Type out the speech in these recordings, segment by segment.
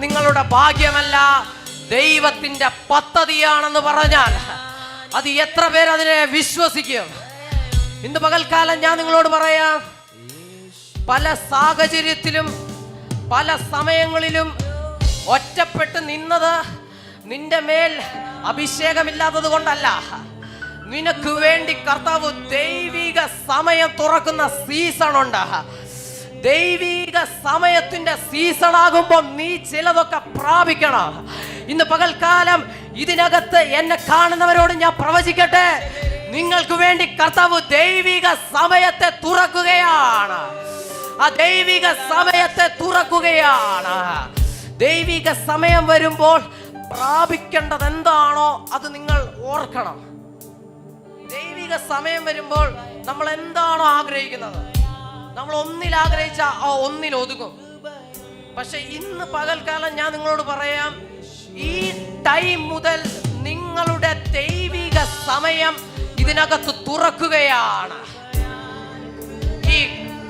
നിങ്ങളുടെ ഭാഗ്യമല്ല. ദൈവത്തിന്റെ പദ്ധതിയാണെന്ന് പറഞ്ഞാൽ അത് എത്ര പേർ അതിനെ വിശ്വസിക്കും. ഇന്ന് പകൽക്കാലം ഞാൻ നിങ്ങളോട് പറയാം പല സാഹചര്യത്തിലും പല സമയങ്ങളിലും ഒറ്റപ്പെട്ട് നിന്നത് നിന്റെ മേൽ അഭിഷേകമില്ലാത്തത് കൊണ്ടല്ല. നിനക്ക് വേണ്ടി കർത്താവ് ദൈവിക സമയം തുറക്കുന്ന സീസൺ ഉണ്ട്. ദൈവിക സമയത്തിന്റെ സീസൺ ആകുമ്പോൾ നീ ചിലതൊക്കെ പ്രാപിക്കണം. ഇന്ന് പകൽക്കാലം ഇതിനകത്ത് എന്നെ കാണുന്നവരോട് ഞാൻ പ്രവചിക്കട്ടെ. നിങ്ങൾക്ക് വേണ്ടി കർത്താവ് ദൈവിക സമയത്തെ തുറക്കുകയാണ്. ആ ദൈവിക സമയത്തെ തുറക്കുകയാണ്. ദൈവിക സമയം വരുമ്പോൾ പ്രാപിക്കേണ്ടത് എന്താണോ അത് നിങ്ങൾ ഓർക്കണം. ദൈവിക സമയം വരുമ്പോൾ നമ്മൾ എന്താണോ ആഗ്രഹിക്കുന്നത്? നമ്മൾ ഒന്നിൽ ആഗ്രഹിച്ച ആ ഒന്നിൽ ഒതുങ്ങും. പക്ഷെ ഇന്ന് പകൽക്കാലം ഞാൻ നിങ്ങളോട് പറയാം ഈ ടൈം മുതൽ നിങ്ങളുടെ ദൈവിക സമയം ഇതിനകത്ത് തുറക്കുകയാണ്. ഈ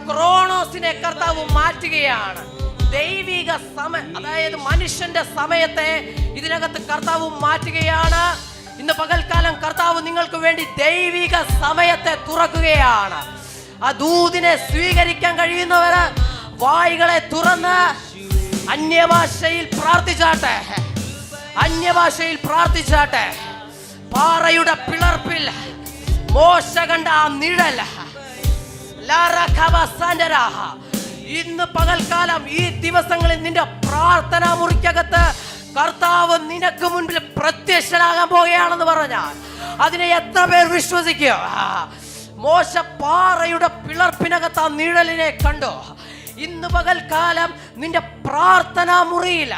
ക്രോണോസിനെ കർത്താവ് മാറ്റുകയാണ്. ദൈവിക സമയം അതായത് മനുഷ്യന്റെ സമയത്തെ ഇതിനകത്ത് കർത്താവ് മാറ്റുകയാണ്. ഇന്ന് പകൽക്കാലം കർത്താവ് നിങ്ങൾക്ക് വേണ്ടി ദൈവിക സമയത്തെ തുറക്കുകയാണ്. ആ ദൂതിനെ സ്വീകരിക്കാൻ കഴിയുന്നവര് വായികളെ തുറന്ന് അന്യഭാഷയിൽ പ്രാർത്ഥിച്ചാട്ടെ. അന്യഭാഷയിൽ പ്രാർത്ഥിച്ചാട്ടെ. പാറയുടെ പിളർപ്പിൽ മോശ കണ്ട ആ നിഴൽ. ഇന്ന് പകൽക്കാലം ഈ ദിവസങ്ങളിൽ നിന്റെ പ്രാർത്ഥനാ മുറിക്കകത്ത് കർത്താവ് നിനക്ക് മുൻപിൽ പ്രത്യക്ഷനാകാൻ പോകുകയാണെന്ന് പറഞ്ഞാൽ അതിനെ എത്ര പേർ വിശ്വസിക്കുക മോശ പാറയുടെ പിളർപ്പിനകത്ത് നിഴലിനെ കണ്ടോ? ഇന്ന് പകൽക്കാലം നിന്റെ പ്രാർത്ഥനാ മുറിയിൽ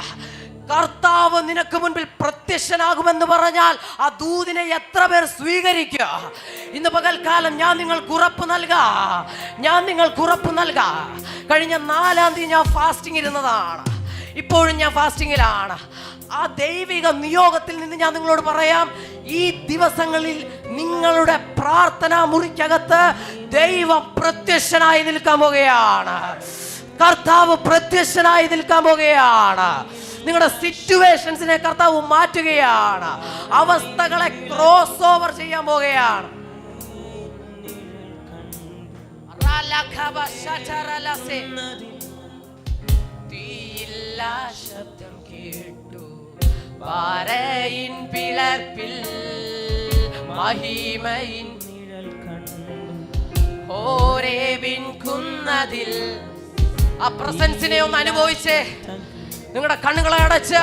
കർത്താവ് നിനക്ക് മുൻപിൽ പ്രത്യക്ഷനാകുമെന്ന് പറഞ്ഞാൽ ആ ദൂതിനെ എത്ര പേർ സ്വീകരിക്കുക ഇന്ന് പകൽക്കാലം ഞാൻ നിങ്ങൾക്ക് ഉറപ്പ് നൽകാ. ഞാൻ നിങ്ങൾക്ക് ഉറപ്പ് നൽകാ. കഴിഞ്ഞ നാലാം തീയതി ഞാൻ ഫാസ്റ്റിംഗ് ഇരുന്നതാണ്. ഇപ്പോഴും ഞാൻ ഫാസ്റ്റിങ്ങിലാണ് ആ ദൈവിക നിയോഗത്തിൽ നിന്ന് ഞാൻ നിങ്ങളോട് പറയാം ഈ ദിവസങ്ങളിൽ നിങ്ങളുടെ പ്രാർത്ഥനാ മുറിക്കകത്ത് ദൈവം പ്രത്യക്ഷനായി നിൽക്കാൻ പോകുകയാണ്. കർത്താവ് പ്രത്യക്ഷനായി നിൽക്കാൻ പോകുകയാണ്. നിങ്ങളുടെ സിറ്റുവേഷൻസിനെ കർത്താവ് മാറ്റുകയാണ്. അവസ്ഥകളെ ക്രോസ് ഓവർ ചെയ്യാൻ പോകുകയാണ്. ശബ്ദ. പാറയിൻ പിളർപ്പിൽ മഹിമയിൻ നിഴൽ കണ്ടു ഹോരേബിൻ കുന്നതിൽ ആ പ്രസൻസിനെ ഒന്ന് അനുഭവിച്ചേ. നിങ്ങളുടെ കണ്ണുകളെ അടച്ച്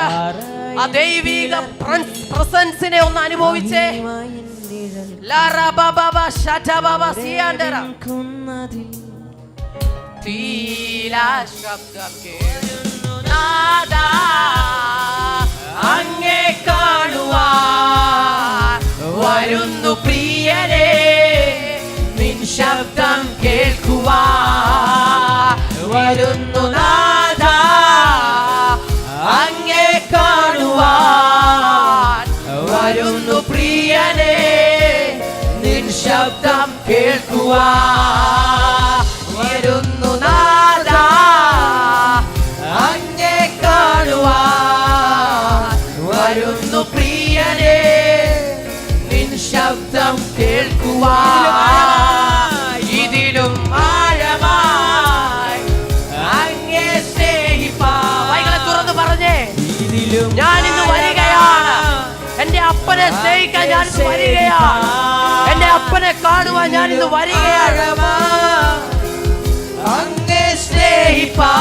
ആ ദൈവിക പ്രസൻസിനെ ഒന്ന് അനുഭവിച്ചേ. തീലാ ശബ്ദം കേൾക്കുന്നു നാദാ, അങ്ങേ കാണുവാൻ വരുന്നു പ്രിയരെ നിൻ ശബ്ദം കേൾക്കുവാൻ വരുന്നു നാദാ, അങ്ങേ കാണുവാൻ വരുന്നു പ്രിയനെ നിൻ ശബ്ദം കേൾക്കുവാൻ വരുന്നു പ്രിയനെ? നിൻ ശബ്ദം കേൾക്കുവാൻ ഇതിലും ആഴമായി അങ്ങേ സ്നേഹിപ്പാ വൈകളെ തുറന്ന് പറഞ്ഞേ. ഇതിലും ഞാൻ ഇന്ന് വരികയാണ്. എന്റെ അപ്പനെ സ്നേഹിക്കാൻ ഞാൻ ഇന്ന് വരികയാണ്. എന്റെ അപ്പനെ കാണുവാൻ ഞാൻ ഇന്ന് വരികയാണ്. അങ്ങേ സ്നേഹിപ്പാ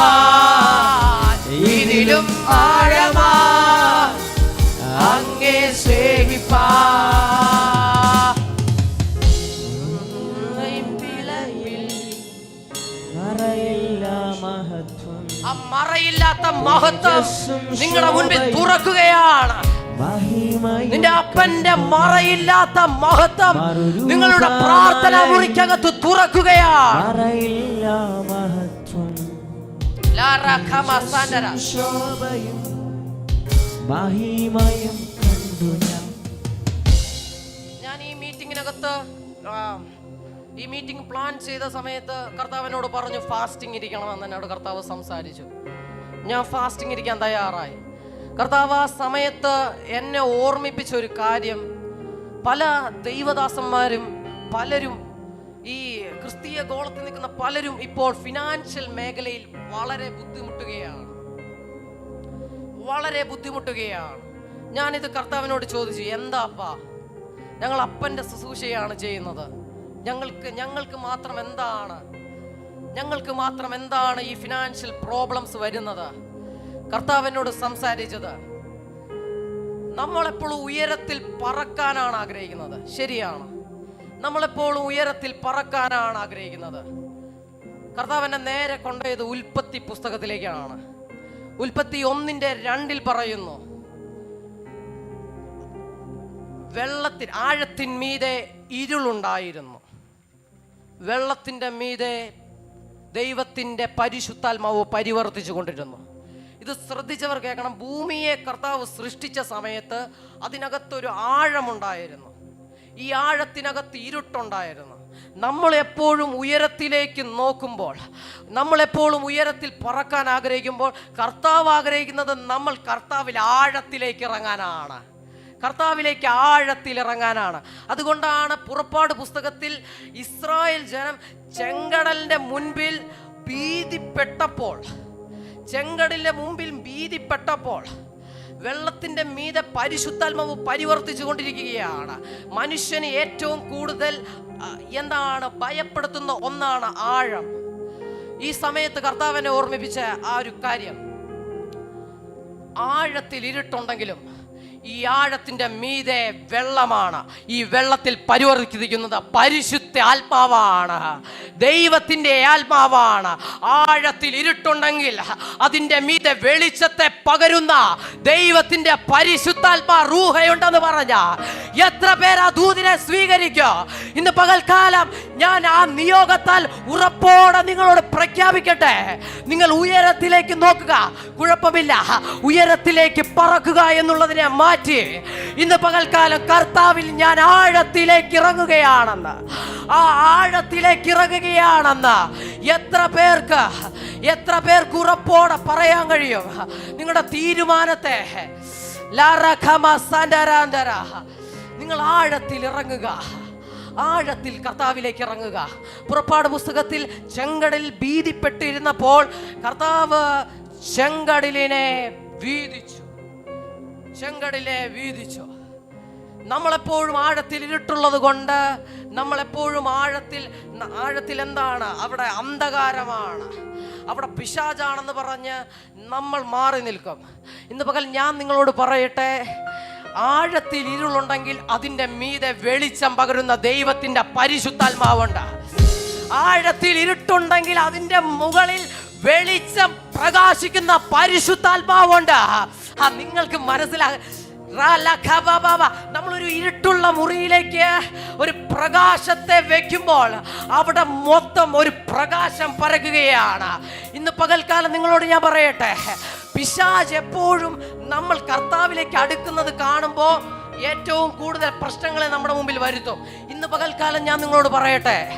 ഇതിലും ആഴമാ അങ്ങേ സ്നേഹിപ്പാ. മഹത്വം. ആ മറയില്ലാത്ത മഹത്വം നിങ്ങളുടെ മുൻപിൽ തുറക്കുകയാണ്. നിന്റെ അപ്പന്റെ മറയില്ലാത്ത മഹത്വം നിങ്ങളുടെ പ്രാർത്ഥന മുറിക്കകത്ത് തുറക്കുകയാണ്. മഹിമയും ഞാൻ ഈ മീറ്റിങ്ങിനകത്ത് ഈ മീറ്റിംഗ് പ്ലാൻ ചെയ്ത സമയത്ത് കർത്താവിനോട് പറഞ്ഞു ഫാസ്റ്റിംഗ് ഇരിക്കണം എന്ന് എന്നോട് കർത്താവ് സംസാരിച്ചു. ഞാൻ ഫാസ്റ്റിംഗ് ഇരിക്കാൻ തയ്യാറായി. കർത്താവ് ആ സമയത്ത് എന്നെ ഓർമ്മിപ്പിച്ച ഒരു കാര്യം. പല ദൈവദാസന്മാരും പലരും ഈ ക്രിസ്തീയ ഗോളത്തിൽ നിൽക്കുന്ന പലരും ഇപ്പോൾ ഫിനാൻഷ്യൽ മേഖലയിൽ വളരെ ബുദ്ധിമുട്ടുകയാണ്. വളരെ ബുദ്ധിമുട്ടുകയാണ്. ഞാനിത് കർത്താവിനോട് ചോദിച്ചു എന്താപ്പാ? ഞങ്ങൾ അപ്പന്റെ ശുശ്രൂഷയാണ് ചെയ്യുന്നത്. ഞങ്ങൾക്ക് ഞങ്ങൾക്ക് മാത്രം എന്താണ്? ഞങ്ങൾക്ക് മാത്രം എന്താണ് ഈ ഫിനാൻഷ്യൽ പ്രോബ്ലംസ് വരുന്നത്? കർത്താവിനോട് സംസാരിച്ചത് നമ്മളെപ്പോഴും ഉയരത്തിൽ പറക്കാനാണ് ആഗ്രഹിക്കുന്നത്. ശരിയാണ്. നമ്മളെപ്പോഴും ഉയരത്തിൽ പറക്കാനാണ് ആഗ്രഹിക്കുന്നത്. കർത്താവിനെ നേരെ കൊണ്ടുപോയത് ഉൽപ്പത്തി പുസ്തകത്തിലേക്കാണ്. ഉൽപ്പത്തി ഒന്നിന്റെ രണ്ടിൽ പറയുന്നു വെള്ളത്തിൽ ആഴത്തിന്മീതെ ഇരുളുണ്ടായിരുന്നു. വെള്ളത്തിന്റെ മീതെ ദൈവത്തിന്റെ പരിശുദ്ധാത്മാവ് പരിവർത്തിച്ചു കൊണ്ടിരുന്നു. ഇത് ശ്രദ്ധിച്ചവർ കേൾക്കണം. ഭൂമിയെ കർത്താവ് സൃഷ്ടിച്ച സമയത്ത് അതിനകത്തൊരു ആഴമുണ്ടായിരുന്നു. ഈ ആഴത്തിനകത്ത് ഇരുട്ടുണ്ടായിരുന്നു. നമ്മൾ എപ്പോഴും ഉയരത്തിലേക്ക് നോക്കുമ്പോൾ നമ്മളെപ്പോഴും ഉയരത്തിൽ പറക്കാൻ ആഗ്രഹിക്കുമ്പോൾ കർത്താവ് ആഗ്രഹിക്കുന്നത് നമ്മൾ കർത്താവിൽ ആഴത്തിലേക്ക് ഇറങ്ങാനാണ്. കർത്താവിലേക്ക് ആഴത്തിൽ ഇറങ്ങാനാണ് അതുകൊണ്ടാണ് പുറപ്പാട് പുസ്തകത്തിൽ ഇസ്രായേൽ ജനം ചെങ്കടലിന്റെ മുൻപിൽ ഭീതിപ്പെട്ടപ്പോൾ ചെങ്കടലിന്റെ മുമ്പിൽ ഭീതിപ്പെട്ടപ്പോൾ വെള്ളത്തിന്റെ മീതെ പരിശുദ്ധാത്മാവ് പരിവർത്തിച്ചു കൊണ്ടിരിക്കുകയാണ്. മനുഷ്യന് ഏറ്റവും കൂടുതൽ എന്താണ് ഭയപ്പെടുത്തുന്ന ഒന്നാണ് ആഴം. ഈ സമയത്ത് കർത്താവിനെ ഓർമ്മിപ്പിച്ച ആ ഒരു കാര്യം. ആഴത്തിൽ ഇരുട്ടുണ്ടെങ്കിലും ഈ ആഴത്തിന്റെ മീതെ വെള്ളമാണ്. ഈ വെള്ളത്തിൽ പരിവർത്തിക്കുന്നത് പരിശുദ്ധ ആത്മാവാണ്. ദൈവത്തിന്റെ ആത്മാവാണ്. ആഴത്തിൽ ഇരുട്ടുണ്ടെങ്കിൽ അതിന്റെ മീതെ വെളിച്ചത്തെ പകരുന്ന ദൈവത്തിന്റെ പരിശുദ്ധാത്മാ പറഞ്ഞ. എത്ര ആ ദൂതിനെ സ്വീകരിക്കോ ഇന്ന് പകൽക്കാലം ഞാൻ ആ നിയോഗത്താൽ ഉറപ്പോടെ നിങ്ങളോട് പ്രഖ്യാപിക്കട്ടെ. നിങ്ങൾ ഉയരത്തിലേക്ക് നോക്കുക. കുഴപ്പമില്ല. ഉയരത്തിലേക്ക് പറക്കുക എന്നുള്ളതിനെ മാറ്റി. ഇന്ന് പകൽക്കാലം കർത്താവിൽ ഞാൻ ആഴത്തിലേക്ക് ഇറങ്ങുകയാണെന്ന്. ആ ആഴത്തിലേക്ക് ഇറങ്ങുകയാണെന്ന്. എത്ര പേർക്ക് എത്ര പേർക്ക് ഉറപ്പോടെ പറയാൻ കഴിയും? നിങ്ങളുടെ തീരുമാനത്തെ. നിങ്ങൾ ആഴത്തിൽ ഇറങ്ങുക. ആഴത്തിൽ കർത്താവിലേക്ക് ഇറങ്ങുക. പുറപ്പാട് പുസ്തകത്തിൽ ചെങ്കടലിൽ ഭീതിപ്പെട്ടിരുന്നപ്പോൾ കർത്താവ് ചെങ്കടലിനെ വീതിച്ചു. ചെങ്കടലിനെ വീതിച്ചു. നമ്മളെപ്പോഴും ആഴത്തിൽ ഇരുട്ടുള്ളത് കൊണ്ട് നമ്മളെപ്പോഴും ആഴത്തിൽ ആഴത്തിൽ എന്താണ്? അവിടെ അന്ധകാരമാണ്. അവിടെ പിശാചാണെന്ന് പറഞ്ഞ് നമ്മൾ മാറി നിൽക്കും ഇന്ന് പകൽ ഞാൻ നിങ്ങളോട് പറയട്ടെ ആഴത്തിൽ ഇരുളുണ്ടെങ്കിൽ അതിന്റെ മീതെ വെളിച്ചം പകരുന്ന ദൈവത്തിന്റെ പരിശുദ്ധാത്മാവുണ്ട് ആഴത്തിൽ ഇരുട്ടുണ്ടെങ്കിൽ അതിന്റെ മുകളിൽ വെളിച്ചം പ്രകാശിക്കുന്ന പരിശുദ്ധാത്മാവുണ്ട് ആ നിങ്ങൾക്ക് മനസ്സിലാ റലഖബബബ. നമ്മളൊരു ഇരുട്ടുള്ള മുറിയിലേക്ക് ഒരു പ്രകാശത്തെ വെക്കുമ്പോൾ അവിടെ മൊത്തം ഒരു പ്രകാശം പരക്കുകയാണ്. ഇന്ന് പകൽക്കാലം നിങ്ങളോട് ഞാൻ പറയട്ടെ. പിശാജ് എപ്പോഴും നമ്മൾ കർത്താവിലേക്ക് അടുക്കുന്നത് കാണുമ്പോൾ ഏറ്റവും കൂടുതൽ പ്രശ്നങ്ങളെ നമ്മുടെ മുമ്പിൽ വരുത്തും. ഇന്ന് പകൽക്കാലം ഞാൻ നിങ്ങളോട് പറയട്ടെ?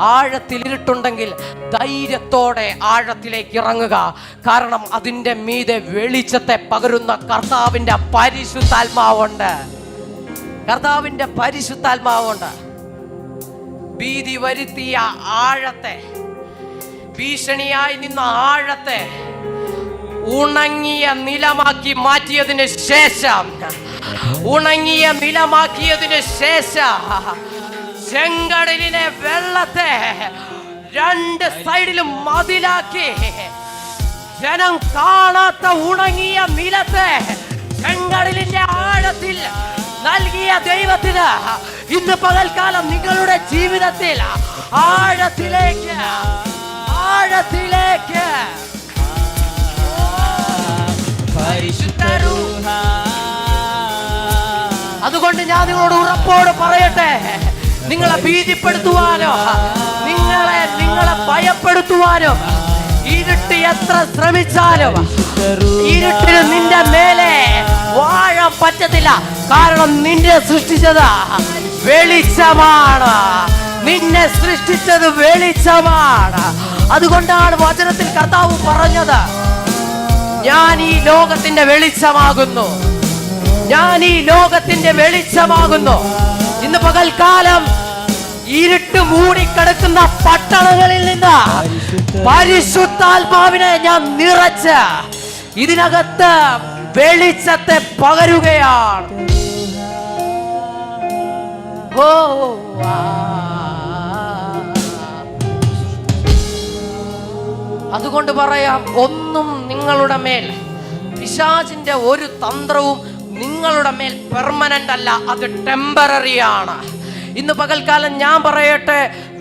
ആഴത്തിൽ ഇരുട്ടുണ്ടെങ്കിൽ ധൈര്യത്തോടെ ആഴത്തിലേക്ക് ഇറങ്ങുക. കാരണം അതിന്റെ മീതെ വെളിച്ചത്തെ പകരുന്ന കർത്താവിന്റെ പരിശുദ്ധാത്മാവുണ്ട്. കർത്താവിന്റെ പരിശുദ്ധാത്മാവുണ്ട്. ഭീതി വരുത്തിയ ആഴത്തെ ഭീഷണിയായി നിന്ന ആഴത്തെ ഉണങ്ങിയ നിലമാക്കി മാറ്റിയതിന് ശേഷം ഉണങ്ങിയ മിലമാക്കിയതിനു ശേഷം ചെങ്കടലിലെ വെള്ളത്തെ രണ്ട് സൈഡിലും മതിലാക്കി ജനം കാണാത്ത ഉണങ്ങിയ നിലത്തെ ചെങ്കടലിന്റെ ആഴത്തിൽ നൽകിയ ദൈവത്തിന് ഇന്ന് പകൽക്കാലം നിങ്ങളുടെ ജീവിതത്തിൽ ആഴത്തിലേക്ക് ആഴത്തിലേക്ക് പരിശുദ്ധ. അതുകൊണ്ട് ഞാൻ നിങ്ങളോട് ഉറപ്പോട് പറയട്ടെ. നിങ്ങളെ ഭീതിപ്പെടുത്തുവാനോ നിങ്ങളെ നിങ്ങളെ ഭയപ്പെടുത്തുവാനോ ഇരുട്ട് എത്ര ശ്രമിച്ചാലും ഇരുട്ടിന് നിന്റെ മേലെ വാഴാൻ പറ്റത്തില്ല. കാരണം നിന്നെ സൃഷ്ടിച്ചത് വെളിച്ചമാണ്. നിന്നെ സൃഷ്ടിച്ചത് വെളിച്ചമാണ്. അതുകൊണ്ടാണ് വചനത്തിൽ കർത്താവ് പറഞ്ഞത് ഞാൻ ഈ ലോകത്തിന്റെ വെളിച്ചമാകുന്നു. ഞാൻ ഈ ലോകത്തിന്റെ വെളിച്ചമാകുന്നു. ഇന്ന് പകൽക്കാലം ഇരുട്ട് മൂടിക്കിടക്കുന്ന പട്ടണങ്ങളിൽ നിന്ന് പരിശുദ്ധാത്മാവിനെ ഞാൻ നിറച്ച് ഇതിനകത്ത് വെളിച്ചത്തെ പകരുകയാണ്. ഓ അതുകൊണ്ട് പറയാം ഒന്നും നിങ്ങളുടെ മേൽ പിശാചിന്റെ ഒരു തന്ത്രവും നിങ്ങളുടെ മേൽ പെർമനന്റ് അല്ല അത് ടെമ്പററി ആണ്. ഇന്ന് പകൽക്കാലം ഞാൻ പറയട്ടെ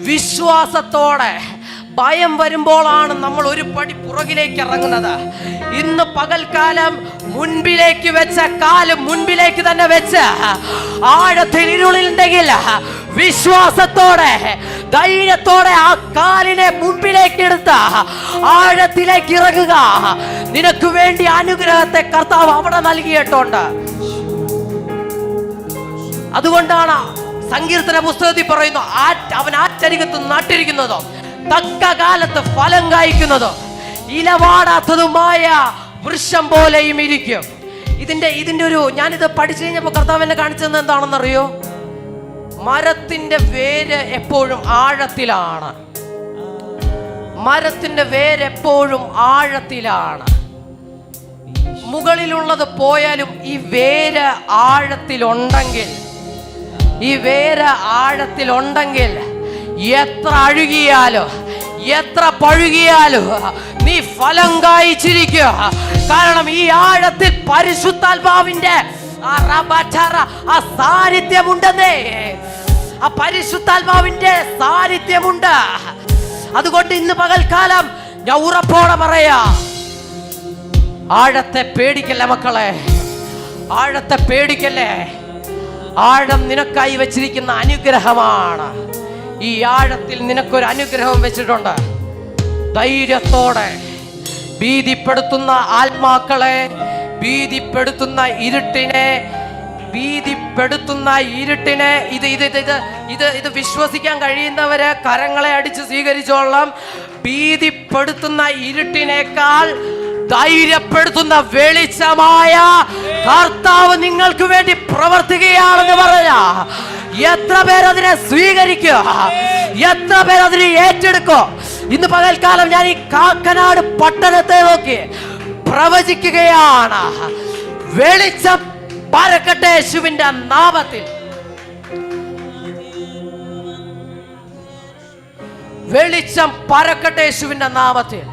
വിശ്വാസത്തോടെ ഭയം വരുമ്പോഴാണ് നമ്മൾ ഒരു പടി പുറകിലേക്ക് ഇറങ്ങുന്നത്. ഇന്ന് പകൽക്കാലം മുൻപിലേക്ക് വെച്ച കാൽ മുൻപിലേക്ക് തന്നെ വെച്ച് ആഴത്തിൽ വിശ്വാസത്തോടെ ധൈര്യത്തോടെ ആ കാലിനെ മുമ്പിലേക്ക് എടുത്ത ആഴത്തിലേക്ക് ഇറങ്ങുക. നിനക്ക് വേണ്ടി അനുഗ്രഹത്തെ കർത്താവ് അവിടെ നൽകിയിട്ടുണ്ട്. അതുകൊണ്ടാണ് സങ്കീർത്തന പുസ്തകത്തിൽ പറയുന്നു അവൻ ആറ്റരികത്ത് നട്ടിരിക്കുന്നത് തക്ക കാലത്ത് ഫലം കായ്ക്കുന്നത് ഇലവാടാത്തതുമായ വൃക്ഷം പോലെയും ഇരിക്കും. ഇതിന്റെ ഇതിന്റെ ഒരു ഞാനിത് പഠിച്ചു കഴിഞ്ഞപ്പോൾ കർത്താവ് എന്നെ കാണിച്ചത് എന്താണെന്നറിയോ? മരത്തിന്റെ വേര് എപ്പോഴും ആഴത്തിലാണ്. മരത്തിന്റെ വേര് എപ്പോഴും ആഴത്തിലാണ്. മുകളിലുള്ളത് പോയാലും ഈ വേര് ആഴത്തിലുണ്ടെങ്കിൽ ഈ വേര ആഴത്തിൽ ഉണ്ടെങ്കിൽ എത്ര അഴുകിയാലോ എത്ര പഴുകിയാലോ നീ ഫലം കായ്ച്ചിരിക്കുക. കാരണം ഈ ആഴത്തിൽ പരിശുദ്ധാത്മാവിന്റെ ആ സാന്നിധ്യമുണ്ടെന്നേ. ആ പരിശുദ്ധാത്മാവിന്റെ സാന്നിധ്യമുണ്ട്. അതുകൊണ്ട് ഇന്ന് പകൽക്കാലം ഞാൻ ഉറപ്പോടെ പറയാ ആഴത്തെ പേടിക്കല്ലേ മക്കളെ? ആഴത്തെ പേടിക്കല്ലേ? ആഴം നിനക്കായി വെച്ചിരിക്കുന്ന അനുഗ്രഹമാണ്. ഈ ആഴത്തിൽ നിനക്കൊരു അനുഗ്രഹം വെച്ചിട്ടുണ്ട്. ധൈര്യത്തോടെ ഭീതിപ്പെടുത്തുന്ന ആത്മാക്കളെ ഭീതിപ്പെടുത്തുന്ന ഇരുട്ടിനെ ഭീതിപ്പെടുത്തുന്ന ഇരുട്ടിനെ ഇത് ഇത് ഇത് ഇത് ഇത് വിശ്വസിക്കാൻ കഴിയുന്നവരെ കരങ്ങളെ അടിച്ച് സ്വീകരിച്ചോളാം. ഭീതിപ്പെടുത്തുന്ന ഇരുട്ടിനേക്കാൾ ധൈര്യപ്പെടുത്തുന്ന വെളിച്ചമായ കർത്താവ് നിങ്ങൾക്ക് വേണ്ടി പ്രവർത്തിക്കുകയാണെന്ന് പറഞ്ഞ എത്ര പേരതിനെ സ്വീകരിക്കുക? എത്ര പേരതിനെ ഏറ്റെടുക്കോ ഇന്ന് പകൽക്കാലം ഞാൻ ഈ കാക്കനാട് പട്ടണത്തെ നോക്കി പ്രവചിക്കുകയാണ്. വെളിച്ചം പരക്കട്ടെ യേശുവിന്റെ നാമത്തിൽ. വെളിച്ചം പരക്കട്ടെ യേശുവിന്റെ നാമത്തിൽ.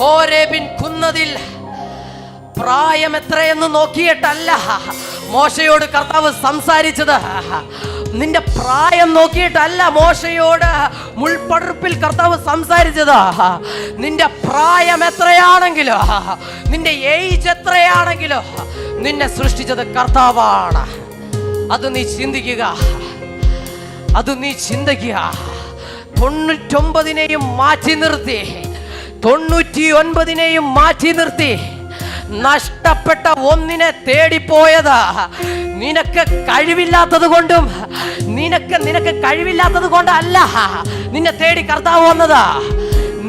ഹോരേബിൻ കുന്നതിൽ പ്രായം എത്രയെന്ന് നോക്കിയിട്ടല്ല. മോശയോട് കർത്താവ് സംസാരിച്ചത്. നിന്റെ പ്രായം നോക്കിയിട്ടല്ല മോശയോട് മുൾപടർപ്പിൽ കർത്താവ് സംസാരിച്ചത്. നിന്റെ പ്രായം എത്രയാണെങ്കിലോ നിന്റെ ഏജ് എത്രയാണെങ്കിലോ നിന്നെ സൃഷ്ടിച്ചത് കർത്താവാണ്. അത് നീ ചിന്തിക്കുക. അത് നീ ചിന്തിക്കുക. തൊണ്ണൂറ്റൊമ്പതിനെയും മാറ്റി നിർത്തി. തൊണ്ണൂറ്റി ഒൻപതിനെയും മാറ്റി നിർത്തി. നഷ്ടപ്പെട്ട ഒന്നിനെ തേടിപ്പോയത്. നിനക്ക് കഴിവില്ലാത്തത് കൊണ്ടും നിനക്ക് നിനക്ക് കഴിവില്ലാത്തത് കൊണ്ടല്ല നിന്നെ തേടി കർത്താവ് വന്നത്.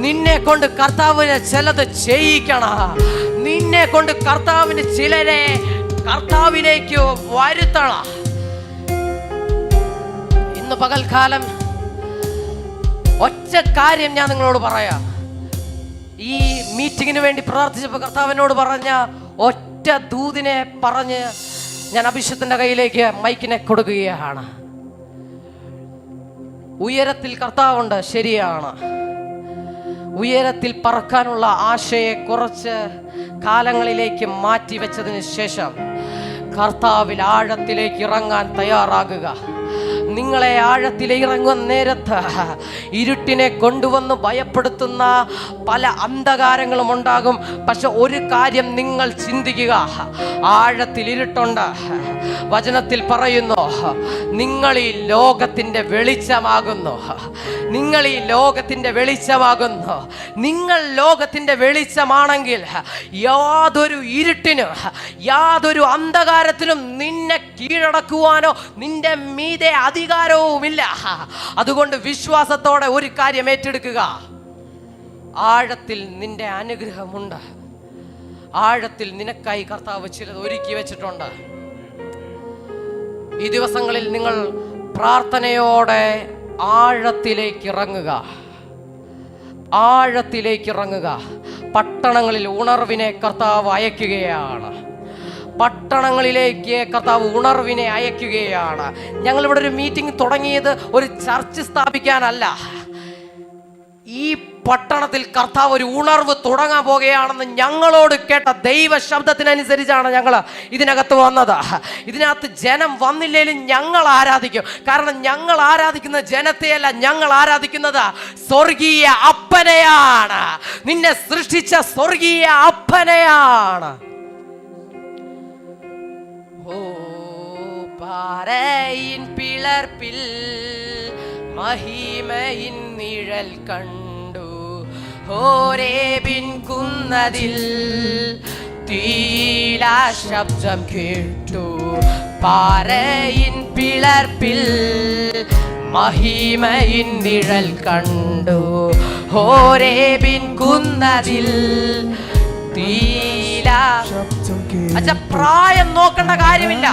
നിന്നെ കൊണ്ട് കർത്താവിന് ചിലത് ചെയ്യിക്കണം. നിന്നെ കൊണ്ട് കർത്താവിന് ചിലരെ കർത്താവിലേക്ക് വരുത്തണം. ഇന്ന് പകൽക്കാലം ഒറ്റ കാര്യം ഞാൻ നിങ്ങളോട് പറയാം. ഈ മീറ്റിങ്ങിന് വേണ്ടി പ്രാർത്ഥിച്ചപ്പോൾ കർത്താവിനോട് പറഞ്ഞ ഒറ്റ ദൂതിനെ പറഞ്ഞ് ഞാൻ അഭിഷത്തിന്റെ കയ്യിലേക്ക് മൈക്കിനെ കൊടുക്കുകയാണ്. ഉയരത്തിൽ കർത്താവുണ്ട് ശരിയാണ്. ഉയരത്തിൽ പറക്കാനുള്ള ആശയെ കുറച്ച് കാലങ്ങളിലേക്ക് മാറ്റി വെച്ചതിന് ശേഷം കർത്താവിൽ ആഴത്തിലേക്ക് ഇറങ്ങാൻ തയ്യാറാകുക. നിങ്ങളെ ആഴത്തിലിറങ്ങുന്ന നേരത്ത് ഇരുട്ടിനെ കൊണ്ടുവന്ന് ഭയപ്പെടുത്തുന്ന പല അന്ധകാരങ്ങളും ഉണ്ടാകും. പക്ഷെ ഒരു കാര്യം നിങ്ങൾ ചിന്തിക്കുക. ആഴത്തിൽ ഇരുട്ടുണ്ട്. വചനത്തിൽ പറയുന്നു നിങ്ങൾ ഈ ലോകത്തിന്റെ വെളിച്ചമാകുന്നു. നിങ്ങൾ ഈ ലോകത്തിന്റെ വെളിച്ചമാകുന്നു. നിങ്ങൾ ലോകത്തിന്റെ വെളിച്ചമാണെങ്കിൽ യാതൊരു ഇരുട്ടിനും യാതൊരു അന്ധകാരത്തിനും നിന്നെ കീഴടക്കുവാനോ നിന്റെ മീതെ അധികാരവുമില്ല. അതുകൊണ്ട് വിശ്വാസത്തോടെ ഒരു കാര്യം ഏറ്റെടുക്കുക. ആഴത്തിൽ നിന്റെ അനുഗ്രഹമുണ്ട്. ആഴത്തിൽ നിനക്കായി കർത്താവ് ചിലത് ഒരുക്കി വെച്ചിട്ടുണ്ട്. ഈ ദിവസങ്ങളിൽ നിങ്ങൾ പ്രാർത്ഥനയോടെ ആഴത്തിലേക്ക് ഇറങ്ങുക. ആഴത്തിലേക്ക് ഇറങ്ങുക. പട്ടണങ്ങളിൽ ഉണർവിനെ കർത്താവ് അയക്കുകയാണ്. പട്ടണങ്ങളിലേക്ക് കർത്താവ് ഉണർവിനെ അയക്കുകയാണ്. ഞങ്ങളിവിടെ ഒരു മീറ്റിംഗ് തുടങ്ങിയത് ഒരു ചർച്ച് സ്ഥാപിക്കാനല്ല. ഈ പട്ടണത്തിൽ കർത്താവ് ഒരു ഉണർവ് തുടങ്ങാൻ പോകുകയാണെന്ന് ഞങ്ങളോട് കേട്ട ദൈവ ശബ്ദത്തിനനുസരിച്ചാണ് ഞങ്ങൾ ഇതിനകത്ത് വന്നത്. ഇതിനകത്ത് ജനം വന്നില്ലെങ്കിലും ഞങ്ങൾ ആരാധിക്കും. കാരണം ഞങ്ങൾ ആരാധിക്കുന്ന ജനത്തെയല്ല ഞങ്ങൾ ആരാധിക്കുന്നത് സ്വർഗീയ അപ്പനെയാണ്. നിന്നെ സൃഷ്ടിച്ച സ്വർഗീയ അപ്പനെയാണ്. ഓ പാറയിൻ പിളർപ്പിൽ മഹിമയിൻ നിഴൽ കണ്ടു. ഹോരേബിൻ കുന്നതിൽ തീലാ ശബ്ദം കേട്ടു. പാറയിൻ പിളർപ്പിൽ മഹിമയിൻ നിഴൽ കണ്ടു. ഹോരേബിൻ കുന്നതിൽ തീലാ അച്ഛ പ്രായം നോക്കേണ്ട കാര്യമില്ല.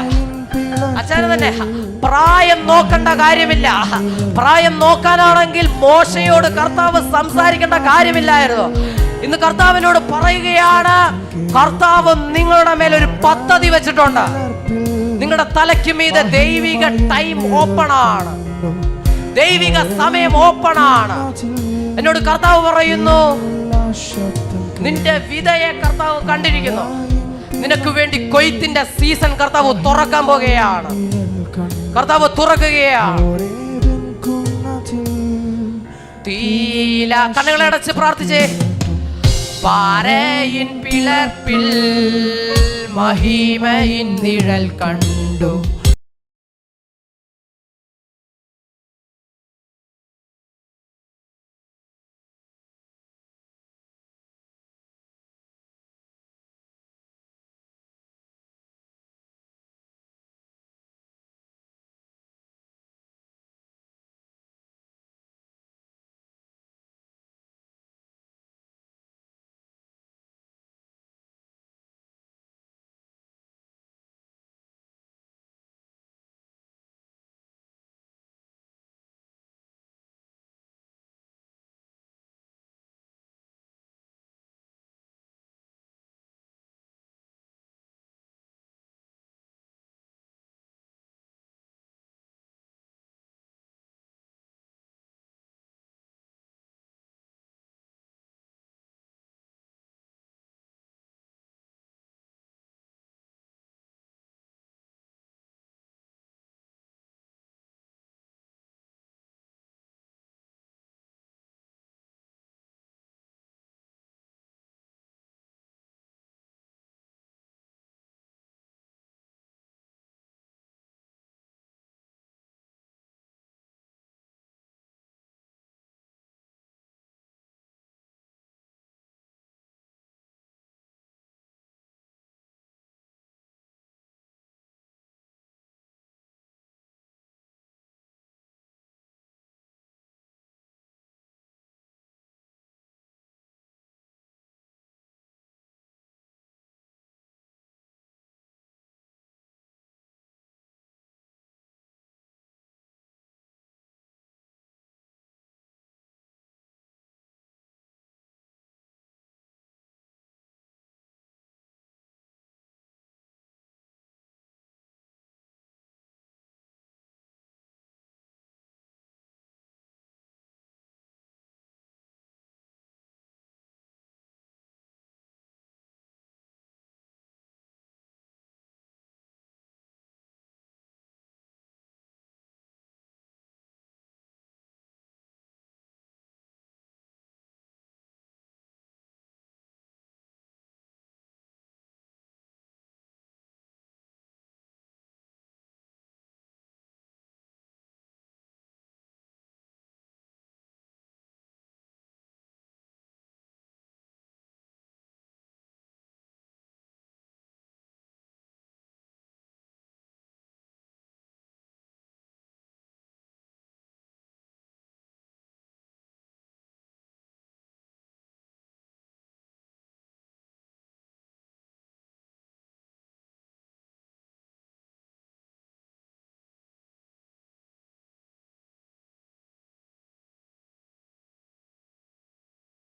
അച്ഛനെ തന്നെ. പ്രായം നോക്കേണ്ട കാര്യമില്ല. പ്രായം നോക്കാനാണെങ്കിൽ മോശയോട് കർത്താവ് സംസാരിക്കേണ്ട കാര്യമില്ലായിരുന്നു. ഇന്ന് കർത്താവിനോട് പറയുകയാണ് കർത്താവ് നിങ്ങളുടെ മേൽ ഒരു പദ്ധതി വെച്ചിട്ടുണ്ട്. നിങ്ങളുടെ തലയ്ക്ക് മീതെ ദൈവിക ടൈം ഓപ്പൺ ആണ് ദൈവിക സമയം ഓപ്പൺ ആണ് എന്നോട് കർത്താവ് പറയുന്നു നിന്റെ വിധയെ കർത്താവ് കണ്ടിരിക്കുന്നു. നിനക്ക് വേണ്ടി കൊയ്ത്തിന്റെ സീസൺ കർത്താവ് തുറക്കാൻ പോകുകയാണ് കർത്താവ് തുറക്കുകയാണ് തീല കണ്ണുകളെ അടച്ച് പ്രാർത്ഥിച്ചേ. പാരയിൻ പിളർപ്പിൽ മഹിമയിൻ നിഴൽ കണ്ടു.